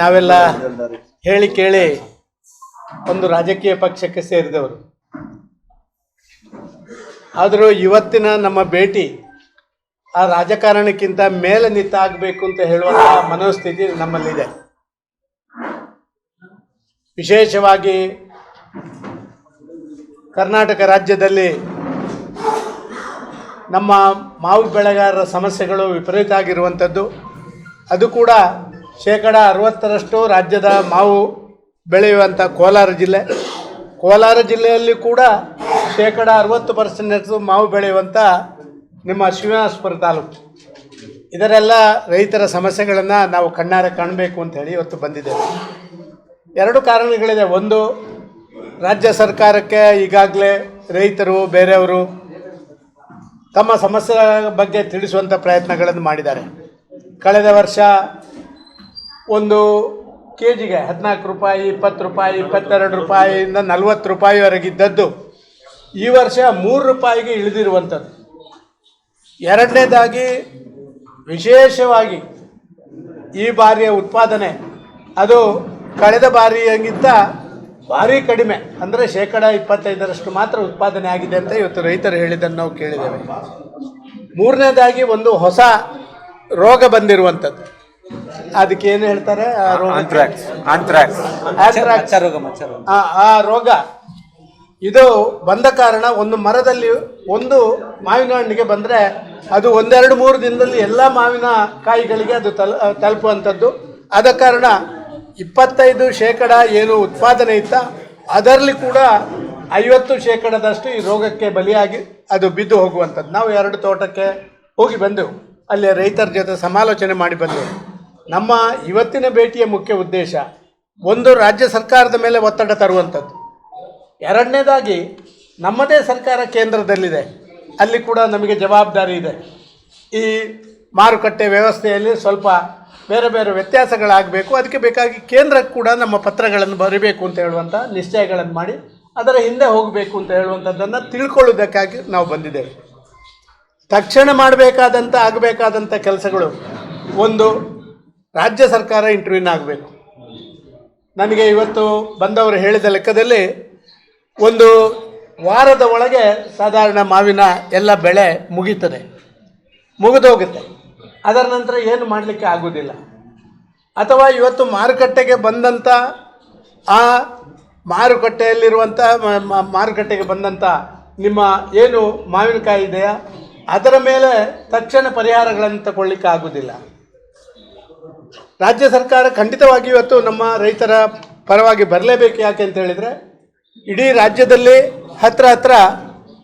ನಾವೆಲ್ಲ ಹೇಳಿ ಕೇಳಿ ಒಂದು ರಾಜಕೀಯ ಪಕ್ಷಕ್ಕೆ ಸೇರಿದವರು. ಆದರೂ ಇವತ್ತಿನ ನಮ್ಮ ಭೇಟಿ ಆ ರಾಜಕಾರಣಕ್ಕಿಂತ ಮೇಲೆ ನಿಂತಾಗಬೇಕು ಅಂತ ಹೇಳುವಂಥ ಮನೋಸ್ಥಿತಿ ನಮ್ಮಲ್ಲಿದೆ. ವಿಶೇಷವಾಗಿ ಕರ್ನಾಟಕ ರಾಜ್ಯದಲ್ಲಿ ನಮ್ಮ ಮಾವು ಬೆಳೆಗಾರರ ಸಮಸ್ಯೆಗಳು ವಿಪರೀತ ಆಗಿರುವಂಥದ್ದು ಅದು ಕೂಡ ಶೇಕಡ ಅರವತ್ತರಷ್ಟು ರಾಜ್ಯದ ಮಾವು ಬೆಳೆಯುವಂಥ ಕೋಲಾರ ಜಿಲ್ಲೆ. ಕೋಲಾರ ಜಿಲ್ಲೆಯಲ್ಲಿ ಕೂಡ ಶೇಕಡ ಅರವತ್ತು ಪರ್ಸೆಂಟಷ್ಟು ಮಾವು ಬೆಳೆಯುವಂಥ ನಿಮ್ಮ ಶಿವನಾಸ್ಪುರ ತಾಲೂಕು. ಇದರೆಲ್ಲ ರೈತರ ಸಮಸ್ಯೆಗಳನ್ನು ನಾವು ಕಣ್ಣಾರೆ ಕಾಣಬೇಕು ಅಂತ ಹೇಳಿ ಇವತ್ತು ಬಂದಿದ್ದೇವೆ. ಎರಡು ಕಾರಣಗಳಿದೆ. ಒಂದು, ರಾಜ್ಯ ಸರ್ಕಾರಕ್ಕೆ ಈಗಾಗಲೇ ರೈತರು, ಬೇರೆಯವರು ತಮ್ಮ ಸಮಸ್ಯೆಗಳ ಬಗ್ಗೆ ತಿಳಿಸುವಂಥ ಪ್ರಯತ್ನಗಳನ್ನು ಮಾಡಿದ್ದಾರೆ. ಕಳೆದ ವರ್ಷ ಒಂದು ಕೆ ಜಿಗೆ ಹದಿನಾಲ್ಕು ರೂಪಾಯಿ, ಇಪ್ಪತ್ತು ರೂಪಾಯಿ, ಇಪ್ಪತ್ತೆರಡು ರೂಪಾಯಿಯಿಂದ ನಲ್ವತ್ತು ರೂಪಾಯಿವರೆಗಿದ್ದದ್ದು ಈ ವರ್ಷ ಮೂರು ರೂಪಾಯಿಗೆ ಇಳಿದಿರುವಂಥದ್ದು. ಎರಡನೇದಾಗಿ ವಿಶೇಷವಾಗಿ ಈ ಬಾರಿಯ ಉತ್ಪಾದನೆ, ಅದು ಕಳೆದ ಬಾರಿಯಂಗಿಂತ ಭಾರಿ ಕಡಿಮೆ, ಅಂದರೆ ಶೇಕಡ ಇಪ್ಪತ್ತೈದರಷ್ಟು ಮಾತ್ರ ಉತ್ಪಾದನೆ ಆಗಿದೆ ಅಂತ ಇವತ್ತು ರೈತರು ಹೇಳಿದ್ದನ್ನು ನಾವು ಕೇಳಿದ್ದೇವೆ. ಮೂರನೇದಾಗಿ ಒಂದು ಹೊಸ ರೋಗ ಬಂದಿರುವಂಥದ್ದು. ಅದಕ್ಕೆ ಏನು ಹೇಳ್ತಾರೆ? ಆ ರೋಗ. ಆಂಥ್ರಾಕ್ಸ್ ಆ ರೋಗ. ಇದು ಬಂದ ಕಾರಣ ಒಂದು ಮರದಲ್ಲಿ ಒಂದು ಮಾವಿನ ಹಣ್ಣಿಗೆ ಬಂದರೆ ಅದು ಒಂದೆರಡು ಮೂರು ದಿನದಲ್ಲಿ ಎಲ್ಲ ಮಾವಿನ ಕಾಯಿಗಳಿಗೆ ಅದು ತಲ್ ತಲುಪುವಂಥದ್ದು. ಆದ ಕಾರಣ ಇಪ್ಪತ್ತೈದು ಶೇಕಡ ಏನು ಉತ್ಪಾದನೆ ಇತ್ತ ಅದರಲ್ಲಿ ಕೂಡ ಐವತ್ತು ಶೇಕಡದಷ್ಟು ಈ ರೋಗಕ್ಕೆ ಬಲಿಯಾಗಿ ಅದು ಬಿದ್ದು ಹೋಗುವಂಥದ್ದು. ನಾವು ಎರಡು ತೋಟಕ್ಕೆ ಹೋಗಿ ಬಂದೆವು. ಅಲ್ಲಿ ರೈತರ ಜೊತೆ ಸಮಾಲೋಚನೆ ಮಾಡಿ ಬಂದೆವು. ನಮ್ಮ ಇವತ್ತಿನ ಭೇಟಿಯ ಮುಖ್ಯ ಉದ್ದೇಶ ಒಂದು ರಾಜ್ಯ ಸರ್ಕಾರದ ಮೇಲೆ ಒತ್ತಡ ತರುವಂಥದ್ದು. ಎರಡನೇದಾಗಿ ನಮ್ಮದೇ ಸರ್ಕಾರ ಕೇಂದ್ರದಲ್ಲಿದೆ. ಅಲ್ಲಿ ಕೂಡ ನಮಗೆ ಜವಾಬ್ದಾರಿ ಇದೆ. ಈ ಮಾರುಕಟ್ಟೆ ವ್ಯವಸ್ಥೆಯಲ್ಲಿ ಸ್ವಲ್ಪ ಬೇರೆ ಬೇರೆ ವ್ಯತ್ಯಾಸಗಳಾಗಬೇಕು. ಅದಕ್ಕೆ ಬೇಕಾಗಿ ಕೇಂದ್ರಕ್ಕೆ ಕೂಡ ನಮ್ಮ ಪತ್ರಗಳನ್ನು ಬರೀಬೇಕು ಅಂತ ಹೇಳುವಂಥ ನಿಶ್ಚಯಗಳನ್ನು ಮಾಡಿ ಅದರ ಹಿಂದೆ ಹೋಗಬೇಕು ಅಂತ ಹೇಳುವಂಥದ್ದನ್ನು ತಿಳ್ಕೊಳ್ಳೋದಕ್ಕಾಗಿ ನಾವು ಬಂದಿದ್ದೇವೆ. ತಕ್ಷಣ ಮಾಡಬೇಕಾದಂಥ, ಆಗಬೇಕಾದಂಥ ಕೆಲಸಗಳು ಒಂದು ರಾಜ್ಯ ಸರ್ಕಾರ ಇಂಟರ್ವ್ಯೂನ್ ಆಗಬೇಕು. ನನಗೆ ಇವತ್ತು ಬಂದವರು ಹೇಳಿದ ಲೆಕ್ಕದಲ್ಲಿ ಒಂದು ವಾರದ ಒಳಗೆ ಸಾಧಾರಣ ಮಾವಿನ ಎಲ್ಲ ಬೆಳೆ ಮುಗೀತದೆ. ಮುಗಿದೋಗುತ್ತೆ ಅದರ ನಂತರ ಏನು ಮಾಡಲಿಕ್ಕೆ ಆಗೋದಿಲ್ಲ. ಅಥವಾ ಇವತ್ತು ಮಾರುಕಟ್ಟೆಗೆ ಬಂದಂಥ ಆ ಮಾರುಕಟ್ಟೆಯಲ್ಲಿರುವಂಥ ಮಾರುಕಟ್ಟೆಗೆ ಬಂದಂಥ ನಿಮ್ಮ ಏನು ಮಾವಿನಕಾಯಿ ಇದೆಯಾ? ಅದರ ಮೇಲೆ ತಕ್ಷಣ ಪರಿಹಾರಗಳನ್ನು ತಗೊಳ್ಳಿಕ್ಕೆ ಆಗೋದಿಲ್ಲ. ರಾಜ್ಯ ಸರ್ಕಾರ ಖಂಡಿತವಾಗಿ ಇವತ್ತು ನಮ್ಮ ರೈತರ ಪರವಾಗಿ ಬರಲೇಬೇಕು ಯಾಕೆ ಅಂತ ಹೇಳಿದರೆ, ಇಡೀ ರಾಜ್ಯದಲ್ಲಿ ಹತ್ರ ಹತ್ರ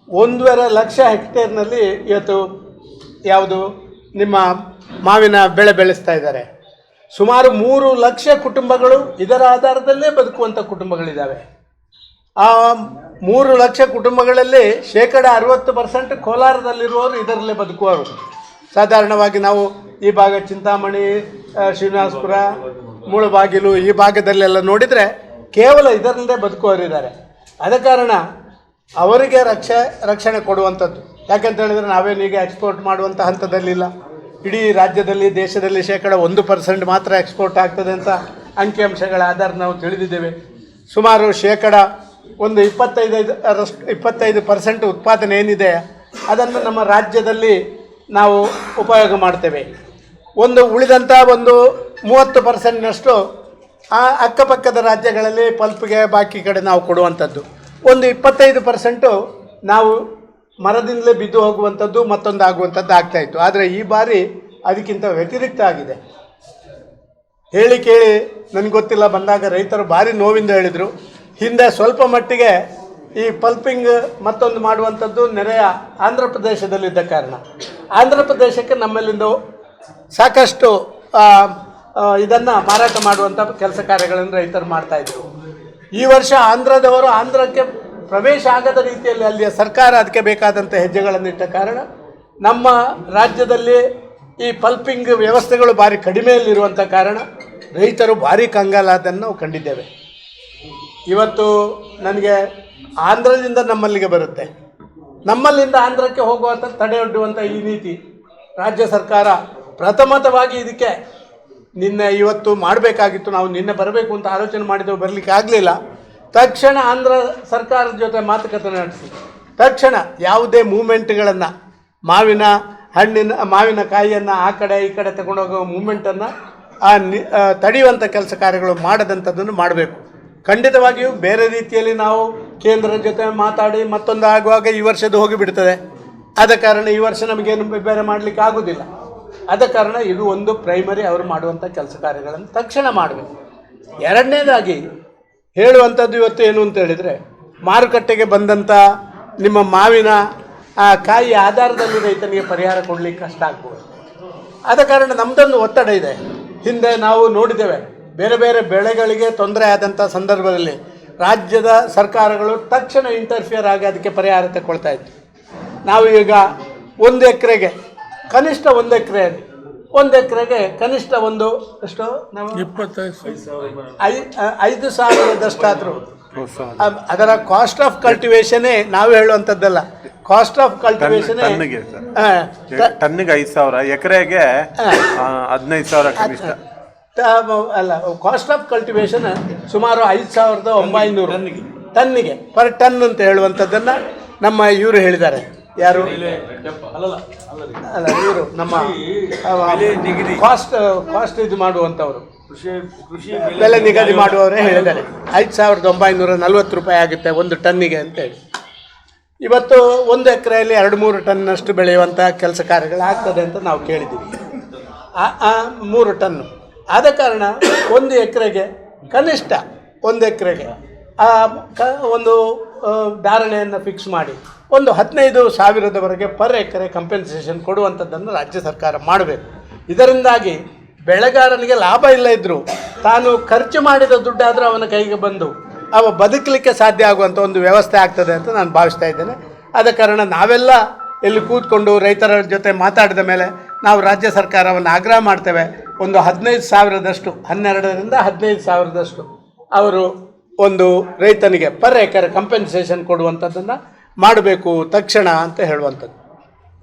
ಒಂದೂವರೆ ಲಕ್ಷ ಹೆಕ್ಟೇರ್ನಲ್ಲಿ ಇವತ್ತು ಯಾವುದು ನಿಮ್ಮ ಮಾವಿನ ಬೆಳೆ ಬೆಳೆಸ್ತಾ ಇದ್ದಾರೆ. ಸುಮಾರು ಮೂರು ಲಕ್ಷ ಕುಟುಂಬಗಳು ಇದರ ಆಧಾರದಲ್ಲೇ ಬದುಕುವಂಥ ಕುಟುಂಬಗಳಿದ್ದಾವೆ ಆ ಮೂರು ಲಕ್ಷ ಕುಟುಂಬಗಳಲ್ಲಿ ಶೇಕಡ ಅರವತ್ತು ಪರ್ಸೆಂಟ್ ಕೋಲಾರದಲ್ಲಿರುವವರು ಇದರಲ್ಲೇ ಬದುಕುವವರು. ಸಾಧಾರಣವಾಗಿ ನಾವು ಈ ಭಾಗ ಚಿಂತಾಮಣಿ ಶ್ರೀನಿವಾಸ್ಪುರ, ಮುಳುಬಾಗಿಲು ಈ ಭಾಗದಲ್ಲೆಲ್ಲ ನೋಡಿದರೆ ಕೇವಲ ಇದರಿಂದೇ ಬದುಕುವವರಿದ್ದಾರೆ. ಆದ ಕಾರಣ ಅವರಿಗೆ ರಕ್ಷೆ, ರಕ್ಷಣೆ ಕೊಡುವಂಥದ್ದು. ಯಾಕಂತ ಹೇಳಿದರೆ ಈಗ ಎಕ್ಸ್ಪೋರ್ಟ್ ಮಾಡುವಂಥ ಹಂತದಲ್ಲಿಲ್ಲ. ಇಡೀ ರಾಜ್ಯದಲ್ಲಿ, ದೇಶದಲ್ಲಿ ಶೇಕಡ ಒಂದು ಪರ್ಸೆಂಟ್ ಮಾತ್ರ ಎಕ್ಸ್ಪೋರ್ಟ್ ಆಗ್ತದೆ ಅಂತ ಅಂಕಿಅಂಶಗಳ ಆಧಾರ ನಾವು ತಿಳಿದಿದ್ದೇವೆ. ಸುಮಾರು ಶೇಕಡ ಒಂದು ಇಪ್ಪತ್ತೈದು ಅರಷ್ಟು ಇಪ್ಪತ್ತೈದು ಪರ್ಸೆಂಟ್ ಉತ್ಪಾದನೆ ಏನಿದೆ, ಅದನ್ನು ನಮ್ಮ ರಾಜ್ಯದಲ್ಲಿ ನಾವು ಉಪಯೋಗ ಮಾಡ್ತೇವೆ. ಒಂದು ಉಳಿದಂಥ ಒಂದು ಮೂವತ್ತು ಪರ್ಸೆಂಟ್ನಷ್ಟು ಆ ಅಕ್ಕಪಕ್ಕದ ರಾಜ್ಯಗಳಲ್ಲಿ ಪಲ್ಪ್ಗೆ ಬಾಕಿ ಕಡೆ ನಾವು ಕೊಡುವಂಥದ್ದು. ಒಂದು ಇಪ್ಪತ್ತೈದು ಪರ್ಸೆಂಟು ನಾವು ಮರದಿಂದಲೇ ಬಿದ್ದು ಹೋಗುವಂಥದ್ದು, ಮತ್ತೊಂದು ಆಗುವಂಥದ್ದು ಆಗ್ತಾಯಿತ್ತು ಆದರೆ ಈ ಬಾರಿ ಅದಕ್ಕಿಂತ ವ್ಯತಿರಿಕ್ತ ಆಗಿದೆ. ಹೇಳಿ ಕೇಳಿ, ನನಗೆ ಗೊತ್ತಿಲ್ಲ, ಬಂದಾಗ ರೈತರು ಭಾರಿ ನೋವಿಂದ ಹೇಳಿದರು. ಹಿಂದೆ ಸ್ವಲ್ಪ ಮಟ್ಟಿಗೆ ಈ ಪಲ್ಪಿಂಗ್ ಮತ್ತೊಂದು ಮಾಡುವಂಥದ್ದು ನೆರೆಯ ಆಂಧ್ರ ಪ್ರದೇಶದಲ್ಲಿದ್ದ ಕಾರಣ. ಆಂಧ್ರ ಪ್ರದೇಶಕ್ಕೆ ನಮ್ಮಲ್ಲಿಂದ ಸಾಕಷ್ಟು ಇದನ್ನು ಮಾರಾಟ ಮಾಡುವಂಥ ಕೆಲಸ ಕಾರ್ಯಗಳನ್ನು ರೈತರು ಮಾಡ್ತಾಯಿದ್ರು ಈ ವರ್ಷ ಆಂಧ್ರದವರು ಆಂಧ್ರಕ್ಕೆ ಪ್ರವೇಶ ಆಗದ ರೀತಿಯಲ್ಲಿ ಅಲ್ಲಿಯ ಸರ್ಕಾರ ಅದಕ್ಕೆ ಬೇಕಾದಂಥ ಹೆಜ್ಜೆಗಳನ್ನಿಟ್ಟ ಕಾರಣ ನಮ್ಮ ರಾಜ್ಯದಲ್ಲಿ ಈ ಪಲ್ಪಿಂಗ್ ವ್ಯವಸ್ಥೆಗಳು ಭಾರಿ ಕಡಿಮೆಯಲ್ಲಿರುವಂಥ ಕಾರಣ ರೈತರು ಭಾರಿ ಕಂಗಾಲಾದನ್ನು ನಾವು ಕಂಡಿದ್ದೇವೆ. ಇವತ್ತು ನನಗೆ ಆಂಧ್ರದಿಂದ ನಮ್ಮಲ್ಲಿಗೆ ಬರುತ್ತೆ. ನಮ್ಮಲ್ಲಿಂದ ಆಂಧ್ರಕ್ಕೆ ಹೋಗುವಂಥ ತಡೆಯೊಡ್ಡುವಂಥ ಈ ನೀತಿ ರಾಜ್ಯ ಸರ್ಕಾರ ಪ್ರಥಮತವಾಗಿ ಇದಕ್ಕೆ ನಿನ್ನೆ ಇವತ್ತು ಮಾಡಬೇಕಾಗಿತ್ತು. ನಾವು ನಿನ್ನೆ ಬರಬೇಕು ಅಂತ ಆಲೋಚನೆ ಮಾಡಿದೆವು, ಬರಲಿಕ್ಕೆ ಆಗಲಿಲ್ಲ. ತಕ್ಷಣ ಆಂಧ್ರ ಸರ್ಕಾರದ ಜೊತೆ ಮಾತುಕತೆ ನಡೆಸಿ ತಕ್ಷಣ ಯಾವುದೇ ಮೂಮೆಂಟ್ಗಳನ್ನು ಮಾವಿನ ಹಣ್ಣಿನ, ಮಾವಿನ ಕಾಯಿಯನ್ನು ಆ ಕಡೆ ಈ ಕಡೆ ತಗೊಂಡೋಗೋ ಮೂಮೆಂಟನ್ನು ಆ ನಿ ತಡೆಯುವಂಥ ಕೆಲಸ ಕಾರ್ಯಗಳು ಮಾಡದಂಥದ್ದನ್ನು ಮಾಡಬೇಕು. ಖಂಡಿತವಾಗಿಯೂ ಬೇರೆ ರೀತಿಯಲ್ಲಿ ನಾವು ಕೇಂದ್ರದ ಜೊತೆ ಮಾತಾಡಿ ಮತ್ತೊಂದು ಆಗುವಾಗ ಈ ವರ್ಷದ್ದು ಹೋಗಿಬಿಡ್ತದೆ. ಆದ ಕಾರಣ ಈ ವರ್ಷ ನಮಗೇನು ಬೇರೆ ಮಾಡಲಿಕ್ಕೆ ಆಗೋದಿಲ್ಲ. ಆದ ಕಾರಣ ಇದು ಒಂದು ಪ್ರೈಮರಿ ಅವರು ಮಾಡುವಂಥ ಕೆಲಸ ಕಾರ್ಯಗಳನ್ನು ತಕ್ಷಣ ಮಾಡಬೇಕು. ಎರಡನೇದಾಗಿ ಹೇಳುವಂಥದ್ದು ಇವತ್ತು ಏನು ಅಂತ ಹೇಳಿದರೆ, ಮಾರುಕಟ್ಟೆಗೆ ಬಂದಂಥ ನಿಮ್ಮ ಮಾವಿನ, ಆ ಕಾಯಿ ಆಧಾರದಲ್ಲಿ ರೈತನಿಗೆ ಪರಿಹಾರ ಕೊಡಲಿಕ್ಕೆ ಕಷ್ಟ ಆಗ್ಬೋದು. ಆದ ಕಾರಣ ನಮ್ಮದೊಂದು ಒತ್ತಡ ಇದೆ. ಹಿಂದೆ ನಾವು ನೋಡಿದ್ದೇವೆ, ಬೇರೆ ಬೇರೆ ಬೆಳೆಗಳಿಗೆ ತೊಂದರೆ ಆದಂಥ ಸಂದರ್ಭದಲ್ಲಿ ರಾಜ್ಯದ ಸರ್ಕಾರಗಳು ತಕ್ಷಣ ಇಂಟರ್ಫಿಯರ್ ಆಗಿ ಅದಕ್ಕೆ ಪರಿಹಾರ ತಗೊಳ್ತಾ ಇತ್ತು ನಾವು ಈಗ ಒಂದು ಎಕರೆಗೆ ಕನಿಷ್ಠ ಒಂದು ಎಕರೆ ಒಂದು ಎಕರೆಗೆ ಕನಿಷ್ಠ ಒಂದು ಎಷ್ಟು? ನಾವು ಐ ಐದು ಸಾವಿರದಷ್ಟಾದರೂ. ಅದರ ಕಾಸ್ಟ್ ಆಫ್ ಕಲ್ಟಿವೇಶನೇ ನಾವು ಹೇಳುವಂಥದ್ದಲ್ಲ. ಕಾಸ್ಟ್ ಆಫ್ ಕಲ್ಟಿವೇಶನ್ ಟನ್ನಿಗೆ ಸರ್. ಟನ್ನಿಗೆ ಐದು ಸಾವಿರ. ಎಕರೆಗೆ ಹದಿನೈದು ಸಾವಿರ ಕನಿಷ್ಠ. ಅಲ್ಲ ಕಾಸ್ಟ್ ಆಫ್ ಕಲ್ಟಿವೇಶನ್ ಸುಮಾರು ಐದು ಸಾವಿರದ ಒಂಬೈನೂರು. ಟನ್ನಿಗೆ. ಪರ್ ಟನ್ ಅಂತ ಹೇಳುವಂಥದ್ದನ್ನು ನಮ್ಮ ಇವರು ಹೇಳಿದ್ದಾರೆ. ಯಾರು? ಅಲ್ಲ ಇವರು ನಮ್ಮ ಕಾಸ್ಟ್ ಕಾಸ್ಟ್ ಇದು ಮಾಡುವಂಥವ್ರು. ಬೆಲೆ ನಿಗದಿ ಮಾಡುವವರೇ ಹೇಳಿದ್ದಾರೆ. ಐದು ಸಾವಿರದ ಒಂಬೈನೂರ ನಲ್ವತ್ತು ರೂಪಾಯಿ ಆಗುತ್ತೆ ಒಂದು ಟನ್ನಿಗೆ ಅಂತೇಳಿ ಇವತ್ತು ಒಂದು ಎಕರೆಯಲ್ಲಿ ಎರಡು ಮೂರು ಟನ್ನಷ್ಟು ಬೆಳೆಯುವಂಥ ಕೆಲಸ ಕಾರ್ಯಗಳು ಆಗ್ತದೆ ಅಂತ ನಾವು ಕೇಳಿದ್ದೀವಿ. ಆ- ಆ ಮೂರು ಟನ್ನು. ಆದ ಕಾರಣ ಒಂದು ಎಕರೆಗೆ ಕನಿಷ್ಠ ಒಂದು ಎಕರೆಗೆ ಆ ಕ ಒಂದು ಧಾರಣೆಯನ್ನು ಫಿಕ್ಸ್ ಮಾಡಿ. ಒಂದು ಹದಿನೈದು ಸಾವಿರದವರೆಗೆ ಪರ್ ಎಕರೆ ಕಂಪೆನ್ಸೇಷನ್ ಕೊಡುವಂಥದ್ದನ್ನು ರಾಜ್ಯ ಸರ್ಕಾರ ಮಾಡಬೇಕು. ಇದರಿಂದಾಗಿ ಬೆಳೆಗಾರನಿಗೆ ಲಾಭ ಇಲ್ಲ ಇದ್ದರೂ ತಾನು ಖರ್ಚು ಮಾಡಿದ ದುಡ್ಡಾದರೂ ಅವನ ಕೈಗೆ ಬಂದು ಅವ ಬದುಕಲಿಕ್ಕೆ ಸಾಧ್ಯ ಆಗುವಂಥ ಒಂದು ವ್ಯವಸ್ಥೆ ಆಗ್ತದೆ ಅಂತ ನಾನು ಭಾವಿಸ್ತಾ ಇದ್ದೇನೆ. ಆದ ಕಾರಣ ನಾವೆಲ್ಲ ಇಲ್ಲಿ ಕೂತ್ಕೊಂಡು ರೈತರ ಜೊತೆ ಮಾತಾಡಿದ ಮೇಲೆ ನಾವು ರಾಜ್ಯ ಸರ್ಕಾರವನ್ನು ಆಗ್ರಹ ಮಾಡ್ತೇವೆ. ಒಂದು ಹದಿನೈದು ಸಾವಿರದಷ್ಟು, ಹನ್ನೆರಡರಿಂದ ಹದಿನೈದು ಸಾವಿರದಷ್ಟು ಅವರು ಒಂದು ರೈತನಿಗೆ ಪರ್ ಎಕರೆ ಕಂಪೆನ್ಸೇಷನ್ ಕೊಡುವಂಥದ್ದನ್ನು ಮಾಡಬೇಕು ತಕ್ಷಣ ಅಂತ ಹೇಳುವಂಥದ್ದು.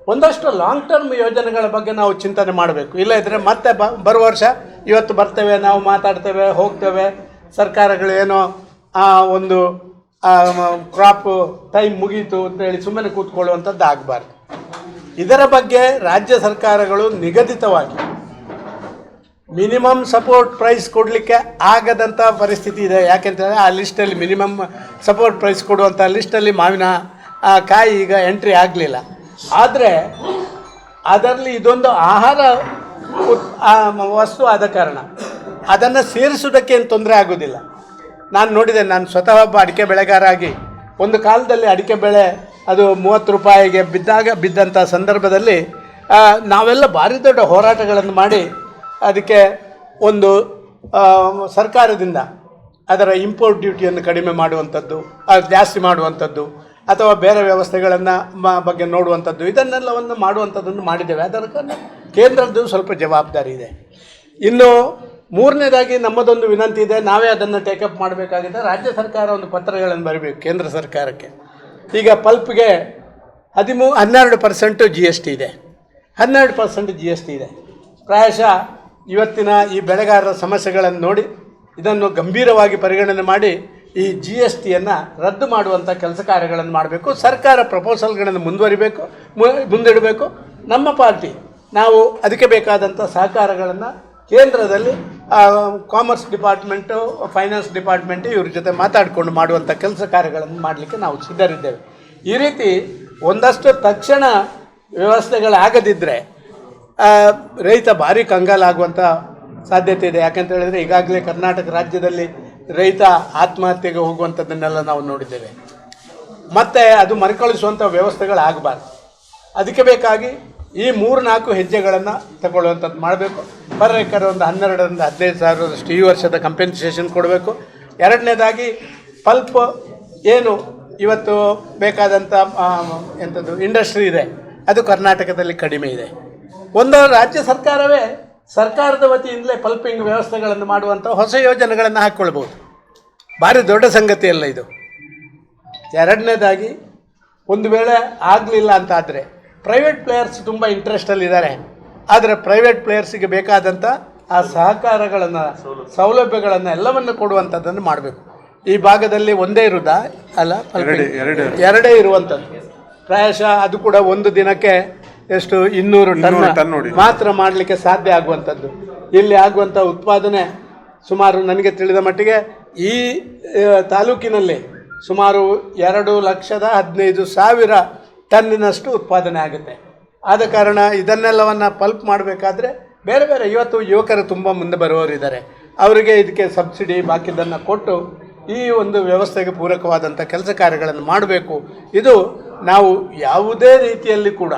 ಒಂದಷ್ಟು ಲಾಂಗ್ ಟರ್ಮ್ ಯೋಜನೆಗಳ ಬಗ್ಗೆ ನಾವು ಚಿಂತನೆ ಮಾಡಬೇಕು. ಇಲ್ಲ ಇದ್ದರೆ ಮತ್ತೆ ಬ, ಬರುವ ವರ್ಷ ಇವತ್ತು ಬರ್ತೇವೆ, ನಾವು ಮಾತಾಡ್ತೇವೆ, ಹೋಗ್ತೇವೆ, ಸರ್ಕಾರಗಳು ಏನೋ, ಆ, ಒಂದು ಕ್ರಾಪ್ ಟೈಮ್ ಮುಗೀತು ಅಂತೇಳಿ ಸುಮ್ಮನೆ ಕೂತ್ಕೊಳ್ಳುವಂಥದ್ದು ಆಗಬಾರ್ದು. ಇದರ ಬಗ್ಗೆ ರಾಜ್ಯ ಸರ್ಕಾರಗಳು ನಿಗದಿತವಾಗಿ ಮಿನಿಮಮ್ ಸಪೋರ್ಟ್ ಪ್ರೈಸ್ ಕೊಡಲಿಕ್ಕೆ ಆಗದಂಥ ಪರಿಸ್ಥಿತಿ ಇದೆ. ಯಾಕೆಂತಂದರೆ ಆ ಲಿಸ್ಟಲ್ಲಿ ಮಿನಿಮಮ್ ಸಪೋರ್ಟ್ ಪ್ರೈಸ್ ಕೊಡುವಂಥ ಲಿಸ್ಟಲ್ಲಿ ಮಾವಿನ ಆ, ಕಾಯಿ ಈಗ ಎಂಟ್ರಿ ಆಗಲಿಲ್ಲ. ಆದರೆ ಅದರಲ್ಲಿ ಇದೊಂದು ಆಹಾರ ವಸ್ತು ಆದ ಕಾರಣ. ಅದನ್ನು ಸೇರಿಸೋದಕ್ಕೆ ಏನು ತೊಂದರೆ ಆಗೋದಿಲ್ಲ. ನಾನು ನೋಡಿದೆ ನಾನು ಸ್ವತಃ ಒಬ್ಬ ಅಡಿಕೆ ಬೆಳೆಗಾರಾಗಿ ಒಂದು ಕಾಲದಲ್ಲಿ ಅಡಿಕೆ ಬೆಳೆ ಅದು ಮೂವತ್ತು ರೂಪಾಯಿಗೆ ಬಿದ್ದಾಗ ಬಿದ್ದಂಥ ಸಂದರ್ಭದಲ್ಲಿ ನಾವೆಲ್ಲ ಭಾರಿ ದೊಡ್ಡ ಹೋರಾಟಗಳನ್ನು ಮಾಡಿ ಅದಕ್ಕೆ ಒಂದು ಸರ್ಕಾರದಿಂದ ಅದರ ಇಂಪೋರ್ಟ್ ಡ್ಯೂಟಿಯನ್ನು ಕಡಿಮೆ ಮಾಡುವಂಥದ್ದು ಜಾಸ್ತಿ ಮಾಡುವಂಥದ್ದು ಅಥವಾ ಬೇರೆ ವ್ಯವಸ್ಥೆಗಳನ್ನು ಬಗ್ಗೆ ನೋಡುವಂಥದ್ದು ಇದನ್ನೆಲ್ಲವನ್ನು ಮಾಡುವಂಥದ್ದನ್ನು ಮಾಡಿದ್ದೇವೆ. ಅದರ ಕಾರಣ ಕೇಂದ್ರದ್ದು ಸ್ವಲ್ಪ ಜವಾಬ್ದಾರಿ ಇದೆ. ಇನ್ನು ಮೂರನೇದಾಗಿ ನಮ್ಮದೊಂದು ವಿನಂತಿ ಇದೆ, ನಾವೇ ಅದನ್ನು ಟೇಕಪ್ ಮಾಡಬೇಕಾಗಿದೆ. ರಾಜ್ಯ ಸರ್ಕಾರ ಒಂದು ಪತ್ರಗಳನ್ನು ಬರಬೇಕು, ಕೇಂದ್ರ ಸರ್ಕಾರಕ್ಕೆ. ಈಗ ಪಲ್ಪ್ಗೆ ಹದಿಮೂ, ಹನ್ನೆರಡು ಪರ್ಸೆಂಟು ಜಿ ಎಸ್ ಟಿ ಇದೆ. ಹನ್ನೆರಡು ಪರ್ಸೆಂಟ್ ಜಿ ಎಸ್ ಟಿ ಇದೆ. ಪ್ರಾಯಶಃ ಇವತ್ತಿನ ಈ ಬೆಳೆಗಾರರ ಸಮಸ್ಯೆಗಳನ್ನು ನೋಡಿ, ಇದನ್ನು ಗಂಭೀರವಾಗಿ ಪರಿಗಣನೆ ಮಾಡಿ ಈ ಜಿ ಎಸ್ ಟಿಯನ್ನು ರದ್ದು ಮಾಡುವಂಥ ಕೆಲಸ ಕಾರ್ಯಗಳನ್ನು ಮಾಡಬೇಕು. ಸರ್ಕಾರ ಪ್ರಪೋಸಲ್ಗಳನ್ನು ಮುಂದುವರಿಬೇಕು ಮುಂದಿಡಬೇಕು. ನಮ್ಮ ಪಾರ್ಟಿ ನಾವು ಅದಕ್ಕೆ ಬೇಕಾದಂಥ ಸಹಕಾರಗಳನ್ನು ಕೇಂದ್ರದಲ್ಲಿ ಕಾಮರ್ಸ್ ಡಿಪಾರ್ಟ್ಮೆಂಟು ಫೈನಾನ್ಸ್ ಡಿಪಾರ್ಟ್ಮೆಂಟು ಇವ್ರ ಜೊತೆ ಮಾತಾಡಿಕೊಂಡು ಮಾಡುವಂಥ ಕೆಲಸ ಕಾರ್ಯಗಳನ್ನು ಮಾಡಲಿಕ್ಕೆ ನಾವು ಸಿದ್ಧರಿದ್ದೇವೆ. ಈ ರೀತಿ ಒಂದಷ್ಟು ತಕ್ಷಣ ವ್ಯವಸ್ಥೆಗಳಾಗದಿದ್ದರೆ ರೈತ ಭಾರಿ ಕಂಗಾಲಾಗುವಂಥ ಸಾಧ್ಯತೆ ಇದೆ. ಯಾಕಂತ ಹೇಳಿದ್ರೆ ಈಗಾಗಲೇ ಕರ್ನಾಟಕ ರಾಜ್ಯದಲ್ಲಿ ರೈತ ಆತ್ಮಹತ್ಯೆಗೆ ಹೋಗುವಂಥದ್ದನ್ನೆಲ್ಲ ನಾವು ನೋಡಿದ್ದೇವೆ. ಮತ್ತು ಅದು ಮರುಕಳಿಸುವಂಥ ವ್ಯವಸ್ಥೆಗಳಾಗಬಾರ್ದು. ಅದಕ್ಕೆ ಬೇಕಾಗಿ ಈ ಮೂರು ನಾಲ್ಕು ಹೆಜ್ಜೆಗಳನ್ನು ತಗೊಳ್ಳುವಂಥದ್ದು ಮಾಡಬೇಕು. ಎಕರೆ ಒಂದು ಹನ್ನೆರಡರಿಂದ ಹದಿನೈದು ಸಾವಿರದಷ್ಟು ಈ ವರ್ಷದ ಕಂಪೆನ್ಸೇಷನ್ ಕೊಡಬೇಕು. ಎರಡನೇದಾಗಿ ಪಲ್ಪ್ ಏನು ಇವತ್ತು ಬೇಕಾದಂಥ ಎಂಥದ್ದು ಇಂಡಸ್ಟ್ರಿ ಇದೆ. ಅದು ಕರ್ನಾಟಕದಲ್ಲಿ ಕಡಿಮೆ ಇದೆ. ಒಂದು ರಾಜ್ಯ ಸರ್ಕಾರವೇ ಸರ್ಕಾರದ ವತಿಯಿಂದಲೇ ಪಲ್ಪಿಂಗ್ ವ್ಯವಸ್ಥೆಗಳನ್ನು ಮಾಡುವಂಥ ಹೊಸ ಯೋಜನೆಗಳನ್ನು ಹಾಕ್ಕೊಳ್ಬೋದು ಭಾರಿ ದೊಡ್ಡ ಸಂಗತಿ ಅಲ್ಲ ಇದು. ಎರಡನೇದಾಗಿ ಒಂದು ವೇಳೆ ಆಗಲಿಲ್ಲ ಅಂತಾದರೆ ಪ್ರೈವೇಟ್ ಪ್ಲೇಯರ್ಸ್ ತುಂಬ ಇಂಟ್ರೆಸ್ಟಲ್ಲಿದ್ದಾರೆ ಆದರೆ ಪ್ರೈವೇಟ್ ಪ್ಲೇಯರ್ಸಿಗೆ ಬೇಕಾದಂಥ ಆ ಸಹಕಾರಗಳನ್ನು ಸೌಲಭ್ಯಗಳನ್ನು ಎಲ್ಲವನ್ನು ಕೊಡುವಂಥದ್ದನ್ನು ಮಾಡಬೇಕು. ಈ ಭಾಗದಲ್ಲಿ ಒಂದೇ ಇರುದ? ಅಲ್ಲ ಎರಡೇ ಇರುವಂಥದ್ದು ಪ್ರಾಯಶಃ ಅದು ಕೂಡ ಒಂದು ದಿನಕ್ಕೆ ಎಷ್ಟು ಇನ್ನೂರು ಟನ್ ಟನ್ ನೋಡಿ. ಮಾತ್ರ ಮಾಡಲಿಕ್ಕೆ ಸಾಧ್ಯ ಆಗುವಂಥದ್ದು. ಇಲ್ಲಿ ಆಗುವಂಥ ಉತ್ಪಾದನೆ ಸುಮಾರು ನನಗೆ ತಿಳಿದ ಮಟ್ಟಿಗೆ ಈ ಆ, ತಾಲೂಕಿನಲ್ಲಿ ಸುಮಾರು ಎರಡು ಲಕ್ಷದ ಹದಿನೈದು ಸಾವಿರ ಟನ್ನಿನಷ್ಟು ಉತ್ಪಾದನೆ ಆಗುತ್ತೆ. ಆದ ಕಾರಣ ಇದನ್ನೆಲ್ಲವನ್ನು ಪಲ್ಪ್ ಮಾಡಬೇಕಾದ್ರೆ ಬೇರೆ ಬೇರೆ ಇವತ್ತು ಯುವಕರು ತುಂಬ ಮುಂದೆ ಬರುವವರಿದ್ದಾರೆ ಅವರಿಗೆ ಇದಕ್ಕೆ ಸಬ್ಸಿಡಿ ಬಾಕಿದ್ದನ್ನು ಕೊಟ್ಟು ಈ ಒಂದು ವ್ಯವಸ್ಥೆಗೆ ಪೂರಕವಾದಂಥ ಕೆಲಸ ಕಾರ್ಯಗಳನ್ನು ಮಾಡಬೇಕು. ಇದು ನಾವು ಯಾವುದೇ ರೀತಿಯಲ್ಲಿ ಕೂಡ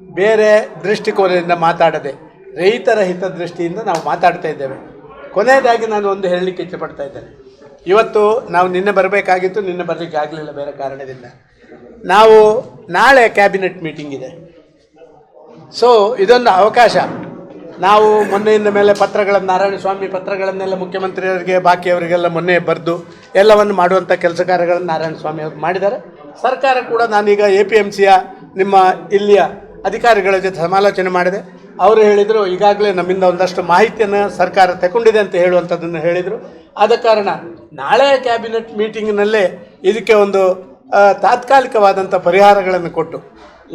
ಬೇರೆ ದೃಷ್ಟಿಕೋನದಿಂದ ಮಾತಾಡದೆ ರೈತರ ಹಿತದೃಷ್ಟಿಯಿಂದ ನಾವು ಮಾತಾಡ್ತಾ ಇದ್ದೇವೆ. ಕೊನೆಯದಾಗಿ ನಾನು ಒಂದು ಹೇಳಲಿಕ್ಕೆ ಇಷ್ಟಪಡ್ತಾ ಇದ್ದೇನೆ. ಇವತ್ತು ನಾವು ನಿನ್ನೆ ಬರಬೇಕಾಗಿತ್ತು, ನಿನ್ನೆ ಬರಲಿಕ್ಕೆ ಆಗಲಿಲ್ಲ ಬೇರೆ ಕಾರಣದಿಂದ. ನಾವು ನಾಳೆ ಕ್ಯಾಬಿನೆಟ್ ಮೀಟಿಂಗ್ ಇದೆ. ಸೊ ಇದೊಂದು ಅವಕಾಶ. ನಾವು ಮೊನ್ನೆಯಿಂದ ಮೇಲೆ ಪತ್ರಗಳನ್ನು, ನಾರಾಯಣ ಸ್ವಾಮಿ ಪತ್ರಗಳನ್ನೆಲ್ಲ ಮುಖ್ಯಮಂತ್ರಿಯವರಿಗೆ, ಬಾಕಿಯವರಿಗೆಲ್ಲ ಮೊನ್ನೆ ಬರೆದು ಎಲ್ಲವನ್ನು ಮಾಡುವಂಥ ಕೆಲಸ ಕಾರ್ಯಗಳನ್ನು ನಾರಾಯಣ ಸ್ವಾಮಿ ಅವರು ಮಾಡಿದ್ದಾರೆ. ಸರ್ಕಾರ ಕೂಡ ನಾನೀಗ ಎ ಪಿ ಎಂ ಸಿಯ ನಿಮ್ಮ ಇಲ್ಲಿಯ ಅಧಿಕಾರಿಗಳ ಜೊತೆ ಸಮಾಲೋಚನೆ ಮಾಡಿದೆ. ಅವರು ಹೇಳಿದರು, ಈಗಾಗಲೇ ನಮ್ಮಿಂದ ಒಂದಷ್ಟು ಮಾಹಿತಿಯನ್ನು ಸರ್ಕಾರ ತಗೊಂಡಿದೆ ಅಂತ ಹೇಳುವಂಥದ್ದನ್ನು ಹೇಳಿದರು. ಆದ ಕಾರಣ ನಾಳೆ ಕ್ಯಾಬಿನೆಟ್ ಮೀಟಿಂಗ್ನಲ್ಲೇ ಇದಕ್ಕೆ ಒಂದು ತಾತ್ಕಾಲಿಕವಾದಂಥ ಪರಿಹಾರಗಳನ್ನು ಕೊಟ್ಟು,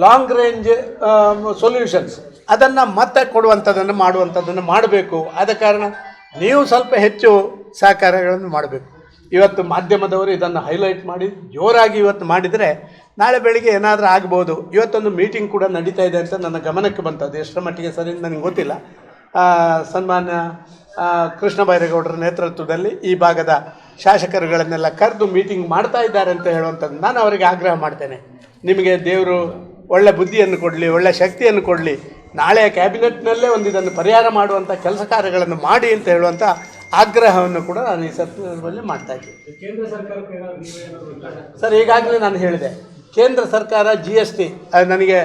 ಲಾಂಗ್ ರೇಂಜ್ ಸೊಲ್ಯೂಷನ್ಸ್ ಅದನ್ನು ಮತ್ತೆ ಕೊಡುವಂಥದ್ದನ್ನು ಮಾಡುವಂಥದ್ದನ್ನು ಮಾಡಬೇಕು. ಆದ ಕಾರಣ ನೀವು ಸ್ವಲ್ಪ ಹೆಚ್ಚು ಸಹಕಾರಗಳನ್ನು ಮಾಡಬೇಕು. ಇವತ್ತು ಮಾಧ್ಯಮದವರು ಇದನ್ನು ಹೈಲೈಟ್ ಮಾಡಿ, ಜೋರಾಗಿ ಇವತ್ತು ಮಾಡಿದರೆ ನಾಳೆ ಬೆಳಿಗ್ಗೆ ಏನಾದರೂ ಆಗ್ಬೋದು. ಇವತ್ತೊಂದು ಮೀಟಿಂಗ್ ಕೂಡ ನಡೀತಾ ಇದೆ ಅಂತ ನನ್ನ ಗಮನಕ್ಕೆ ಬಂತದ್ದು. ಎಷ್ಟರ ಮಟ್ಟಿಗೆ ಸರಿ ಅಂತ ನನಗೆ ಗೊತ್ತಿಲ್ಲ. ಸನ್ಮಾನ್ಯ ಕೃಷ್ಣ ಬೈರೇಗೌಡರ ನೇತೃತ್ವದಲ್ಲಿ ಈ ಭಾಗದ ಶಾಸಕರುಗಳನ್ನೆಲ್ಲ ಕರೆದು ಮೀಟಿಂಗ್ ಮಾಡ್ತಾ ಇದ್ದಾರೆ ಅಂತ ಹೇಳುವಂಥದ್ದು ನಾನು ಅವರಿಗೆ ಆಗ್ರಹ ಮಾಡ್ತೇನೆ. ನಿಮಗೆ ದೇವರು ಒಳ್ಳೆ ಬುದ್ಧಿಯನ್ನು ಕೊಡಲಿ, ಒಳ್ಳೆ ಶಕ್ತಿಯನ್ನು ಕೊಡಲಿ, ನಾಳೆ ಕ್ಯಾಬಿನೆಟ್ನಲ್ಲೇ ಒಂದು ಇದನ್ನು ಪರಿಹಾರ ಮಾಡುವಂಥ ಕೆಲಸ ಕಾರ್ಯಗಳನ್ನು ಮಾಡಿ ಅಂತ ಹೇಳುವಂಥ ಆಗ್ರಹವನ್ನು ಕೂಡ ನಾನು ಈ ಸಂದರ್ಭದಲ್ಲಿ ಮಾಡ್ತಾ ಇದ್ದೀನಿ. ಸರ್ ಈಗಾಗಲೇ ನಾನು ಹೇಳಿದೆ. ಕೇಂದ್ರ ಸರ್ಕಾರ ಜಿ ಎಸ್ ಟಿ ನನಗೆ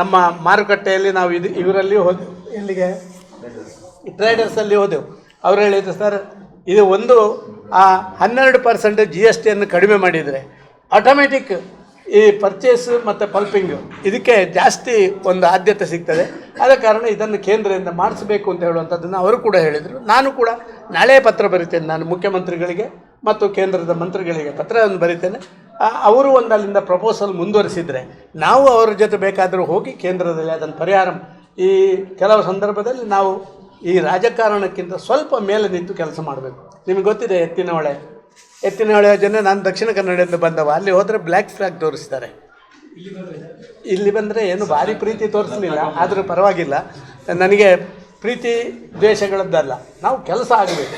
ನಮ್ಮ ಮಾರುಕಟ್ಟೆಯಲ್ಲಿ ನಾವು ಇದು ಇವರಲ್ಲಿ ಹೋದೆ ಇಲ್ಲಿಗೆ ಟ್ರೇಡರ್ಸಲ್ಲಿ ಹೋದೆವು. ಅವ್ರು ಹೇಳಿದ್ರು ಸರ್ ಇದು ಒಂದು ಆ ಹನ್ನೆರಡು ಪರ್ಸೆಂಟ್ ಜಿ ಎಸ್ ಟಿಯನ್ನು ಕಡಿಮೆ ಮಾಡಿದರೆ ಆಟೋಮೆಟಿಕ್ ಈ ಪರ್ಚೇಸ್ ಮತ್ತು ಪಲ್ಪಿಂಗು ಇದಕ್ಕೆ ಜಾಸ್ತಿ ಒಂದು ಆದ್ಯತೆ ಸಿಗ್ತದೆ. ಆದ ಕಾರಣ ಇದನ್ನು ಕೇಂದ್ರದಿಂದ ಮಾಡಿಸಬೇಕು ಅಂತ ಹೇಳುವಂಥದ್ದನ್ನು ಅವರು ಕೂಡ ಹೇಳಿದರು. ನಾನು ಕೂಡ ನಾಳೆ ಪತ್ರ ಬರಿತೇನೆ ನಾನು ಮುಖ್ಯಮಂತ್ರಿಗಳಿಗೆ ಮತ್ತು ಕೇಂದ್ರದ ಮಂತ್ರಿಗಳಿಗೆ ಪತ್ರವನ್ನು ಬರಿತೇನೆ. ಅವರು ಒಂದು ಅಲ್ಲಿಂದ ಪ್ರಪೋಸಲ್ ಮುಂದುವರಿಸಿದರೆ ನಾವು ಅವರ ಜೊತೆ ಬೇಕಾದರೂ ಹೋಗಿ ಕೇಂದ್ರದಲ್ಲಿ ಅದನ್ನು ಪರಿಹಾರ ಈ ಕೆಲವು ಸಂದರ್ಭದಲ್ಲಿ ನಾವು ಈ ರಾಜಕಾರಣಕ್ಕಿಂತ ಸ್ವಲ್ಪ ಮೇಲೆ ನಿಂತು ಕೆಲಸ ಮಾಡಬೇಕು. ನಿಮಗೆ ಗೊತ್ತಿದೆ ಎತ್ತಿನ ಹೊಳೆ ಎತ್ತಿನ ಹೊಳೆ ಯೋಜನೆ ನಾನು ದಕ್ಷಿಣ ಕನ್ನಡದಿಂದ ಬಂದವ. ಅಲ್ಲಿ ಹೋದರೆ ಬ್ಲ್ಯಾಕ್ ಫ್ಲಾಗ್ ತೋರಿಸ್ತಾರೆ. ಇಲ್ಲಿ ಬಂದರೆ ಏನು ಭಾರಿ ಪ್ರೀತಿ ತೋರಿಸಲಿಲ್ಲ, ಆದರೂ ಪರವಾಗಿಲ್ಲ. ನನಗೆ ಪ್ರೀತಿ ದ್ವೇಷಗಳದ್ದಲ್ಲ. ನಾವು ಕೆಲಸ ಆಗಬೇಕು.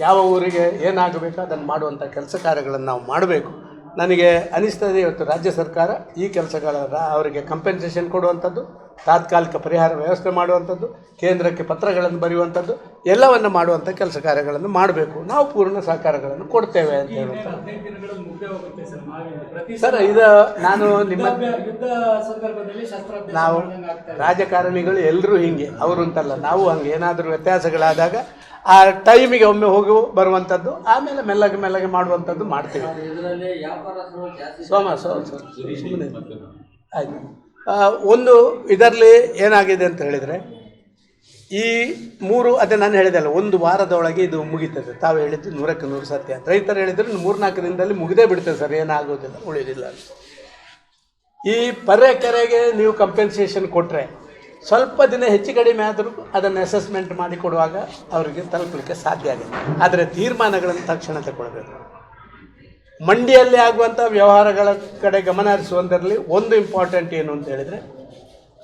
ಯಾವ ಊರಿಗೆ ಏನಾಗಬೇಕು ಅದನ್ನು ಮಾಡುವಂಥ ಕೆಲಸ ಕಾರ್ಯಗಳನ್ನು ನಾವು ಮಾಡಬೇಕು. ನನಗೆ ಅನಿಸ್ತದೆ ಇವತ್ತು ರಾಜ್ಯ ಸರ್ಕಾರ ಈ ಕೆಲಸಗಳ ಅವರಿಗೆ ಕಂಪೆನ್ಸೇಷನ್ ಕೊಡುವಂಥದ್ದು ತಾತ್ಕಾಲಿಕ ಪರಿಹಾರ ವ್ಯವಸ್ಥೆ ಮಾಡುವಂಥದ್ದು ಕೇಂದ್ರಕ್ಕೆ ಪತ್ರಗಳನ್ನು ಬರೆಯುವಂಥದ್ದು ಎಲ್ಲವನ್ನು ಮಾಡುವಂಥ ಕೆಲಸ ಕಾರ್ಯಗಳನ್ನು ಮಾಡಬೇಕು. ನಾವು ಪೂರ್ಣ ಸಹಕಾರಗಳನ್ನು ಕೊಡ್ತೇವೆ ಅಂತ ಹೋಗುತ್ತೆ ಸರ್ ಮಾವಿನ ಪ್ರತಿ ಸರ್ ಇದು ನಾನು ನಿಮ್ಮ ಯುದ್ಧ- ಯುದ್ಧ ಸಂದರ್ಭದಲ್ಲಿ ಶಸ್ತ್ರಾಭ್ಯಾಸ ನಾವು ರಾಜಕಾರಣಿಗಳು ಎಲ್ಲರೂ ಹಿಂಗೆ ಅವರು ಅಂತಲ್ಲ ನಾವು ಹಂಗೆ ಏನಾದರೂ ವ್ಯತ್ಯಾಸಗಳಾದಾಗ ಆ ಟೈಮಿಗೆ ಒಮ್ಮೆ ಹೋಗಿ ಬರುವಂಥದ್ದು ಆಮೇಲೆ ಮೆಲ್ಲಗೆ ಮೆಲ್ಲಗೆ ಮಾಡುವಂಥದ್ದು ಮಾಡ್ತೀವಿ. ಸೋಮ ಸೋಮ ಸುಮ್ಮನೆ ಆಯ್ತು. ಒಂದು ಇದರಲ್ಲಿ ಏನಾಗಿದೆ ಅಂತ ಹೇಳಿದರೆ, ಈ ಮೂರು, ಅದೇ ನಾನು ಹೇಳಿದೆಲ್ಲ ಒಂದು ವಾರದೊಳಗೆ ಇದು ಮುಗೀತದೆ. ತಾವು ಹೇಳಿದ್ದು ನೂರಕ್ಕೆ ನೂರು ಸತ್ಯ ಅಂತ. ರೈತರು ಹೇಳಿದ್ರು ಮೂರ್ನಾಲ್ಕು ದಿನದಲ್ಲಿ ಮುಗಿದೇ ಬಿಡ್ತದೆ ಸರ್, ಏನಾಗೋದಿಲ್ಲ, ಉಳಿದಿಲ್ಲ ಅಂತ. ಈ ಪರ್ಯ ಕೆರೆಗೆ ನೀವು ಕಂಪೆನ್ಸೇಷನ್ ಕೊಟ್ಟರೆ ಸ್ವಲ್ಪ ದಿನ ಹೆಚ್ಚು ಕಡಿಮೆ ಆದರೂ ಅದನ್ನು ಅಸೆಸ್ಮೆಂಟ್ ಮಾಡಿ ಕೊಡುವಾಗ ಅವರಿಗೆ ತಲುಪಲಿಕ್ಕೆ ಸಾಧ್ಯ ಆಗುತ್ತೆ. ಆದರೆ ತೀರ್ಮಾನಗಳನ್ನು ತಕ್ಷಣ ತಗೊಳ್ಬೇಕು. ಮಂಡಿಯಲ್ಲಿ ಆಗುವಂಥ ವ್ಯವಹಾರಗಳ ಕಡೆ ಗಮನ ಹರಿಸುವಂಥದ್ರಲ್ಲಿ ಒಂದು ಇಂಪಾರ್ಟೆಂಟ್ ಏನು ಅಂತ ಹೇಳಿದರೆ,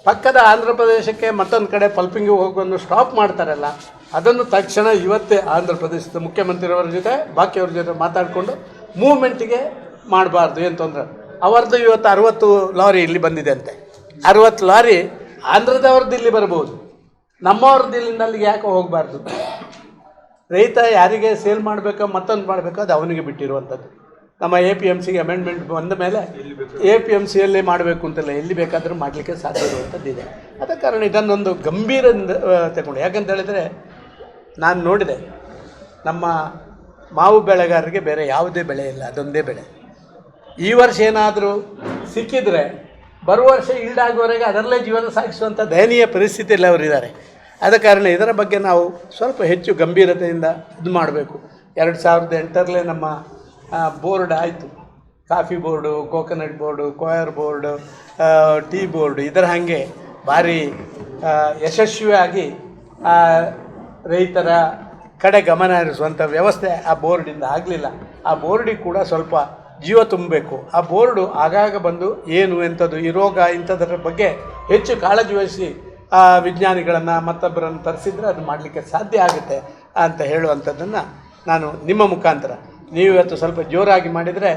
ಪಕ್ಕದ ಆಂಧ್ರ ಪ್ರದೇಶಕ್ಕೆ ಮತ್ತೊಂದು ಕಡೆ ಪಲ್ಪಿಂಗಿಗೆ ಹೋಗುವನ್ನು ಸ್ಟಾಪ್ ಮಾಡ್ತಾರಲ್ಲ, ಅದನ್ನು ತಕ್ಷಣ ಇವತ್ತೇ ಆಂಧ್ರ ಪ್ರದೇಶದ ಮುಖ್ಯಮಂತ್ರಿಯವರ ಜೊತೆ, ಬಾಕಿಯವ್ರ ಜೊತೆ ಮಾತಾಡಿಕೊಂಡು ಮೂವ್ಮೆಂಟಿಗೆ ಮಾಡಬಾರ್ದು, ಏನು ತೊಂದರೆ? ಅವರದ್ದು ಇವತ್ತು ಅರುವತ್ತು ಲಾರಿ ಇಲ್ಲಿ ಬಂದಿದೆ ಅಂತೆ. ಅರವತ್ತು ಲಾರಿ ಆಂಧ್ರದವ್ರದ್ದು ಇಲ್ಲಿ ಬರ್ಬೋದು ನಮ್ಮವ್ರದ್ದು ಇಲ್ಲಿಂದ ಅಲ್ಲಿಗೆ ಯಾಕೆ ಹೋಗಬಾರ್ದು? ರೈತ ಯಾರಿಗೆ ಸೇಲ್ ಮಾಡಬೇಕೋ ಮತ್ತೊಂದು ಮಾಡಬೇಕೋ ಅದು ಅವನಿಗೆ ಬಿಟ್ಟಿರುವಂಥದ್ದು ನಮ್ಮ ಎ ಪಿ ಎಂ ಸಿಗೆ ಅಮೆಂಡ್ಮೆಂಟ್ ಬಂದ ಮೇಲೆ ಎ ಪಿ ಎಂ ಸಿಯಲ್ಲೇ ಮಾಡಬೇಕು ಅಂತಲ್ಲ ಎಲ್ಲಿ ಬೇಕಾದರೂ ಮಾಡಲಿಕ್ಕೆ ಸಾಧ್ಯ ಇರುವಂಥದ್ದಿದೆ ಆದ ಕಾರಣ ಇದನ್ನೊಂದು ಗಂಭೀರ ತಗೊಂಡು. ಯಾಕಂತ ಹೇಳಿದರೆ ನಾನು ನೋಡಿದೆ ನಮ್ಮ ಮಾವು ಬೆಳೆಗಾರರಿಗೆ ಬೇರೆ ಯಾವುದೇ ಬೆಳೆ ಇಲ್ಲ ಅದೊಂದೇ ಬೆಳೆ. ಈ ವರ್ಷ ಏನಾದರೂ ಸಿಕ್ಕಿದರೆ ಬರುವ ವರ್ಷ ಈಲ್ಡ್ ಆಗುವವರೆಗೆ ಅದರಲ್ಲೇ ಜೀವನ ಸಾಗಿಸುವಂಥ ದಯನೀಯ ಪರಿಸ್ಥಿತಿಯಲ್ಲಿ ಅವರಿದ್ದಾರೆ ಆದ ಕಾರಣ ಇದರ ಬಗ್ಗೆ ನಾವು ಸ್ವಲ್ಪ ಹೆಚ್ಚು ಗಂಭೀರತೆಯಿಂದ ಇದು ಮಾಡಬೇಕು ಎರಡು ಸಾವಿರದ ಎಂಟರಲ್ಲೇ ನಮ್ಮ ಬೋರ್ಡ್ ಆಯಿತು. Coffee board, coconut board, coir board tea board, ಇದರ ಹಾಗೆ ಭಾರಿ ಯಶಸ್ವಿಯಾಗಿ ರೈತರ ಕಡೆ ಗಮನ ಹರಿಸುವಂಥ ವ್ಯವಸ್ಥೆ ಆ ಬೋರ್ಡಿಂದ ಆಗಲಿಲ್ಲ. ಆ ಬೋರ್ಡಿಗೆ ಕೂಡ ಸ್ವಲ್ಪ ಜೀವ ತುಂಬಬೇಕು. ಆ ಬೋರ್ಡು ಆಗಾಗ ಬಂದು ಏನು ಎಂಥದ್ದು, ಈ ರೋಗ ಇಂಥದ್ರ ಬಗ್ಗೆ ಹೆಚ್ಚು ಕಾಳಜಿ ವಹಿಸಿ, ಆ, ವಿಜ್ಞಾನಿಗಳನ್ನು ಮತ್ತೊಬ್ಬರನ್ನು ತರಿಸಿದರೆ ಅದು ಮಾಡಲಿಕ್ಕೆ ಸಾಧ್ಯ ಆಗುತ್ತೆ ಅಂತ ಹೇಳುವಂಥದ್ದನ್ನು ನಾನು ನಿಮ್ಮ ಮುಖಾಂತರ ನೀವು ಇವತ್ತು ಸ್ವಲ್ಪ ಜೋರಾಗಿ ಮಾಡಿದರೆ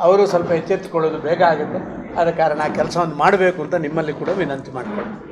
ಅವರು ಸ್ವಲ್ಪ ಎಚ್ಚೆತ್ತುಕೊಳ್ಳೋದು ಬೇಗ ಆಗುತ್ತೆ. ಆದ ಕಾರಣ ಕೆಲಸವನ್ನು ಮಾಡಬೇಕು ಅಂತ ನಿಮ್ಮಲ್ಲಿ ಕೂಡ ವಿನಂತಿ ಮಾಡಿಕೊಳ್ಳಿ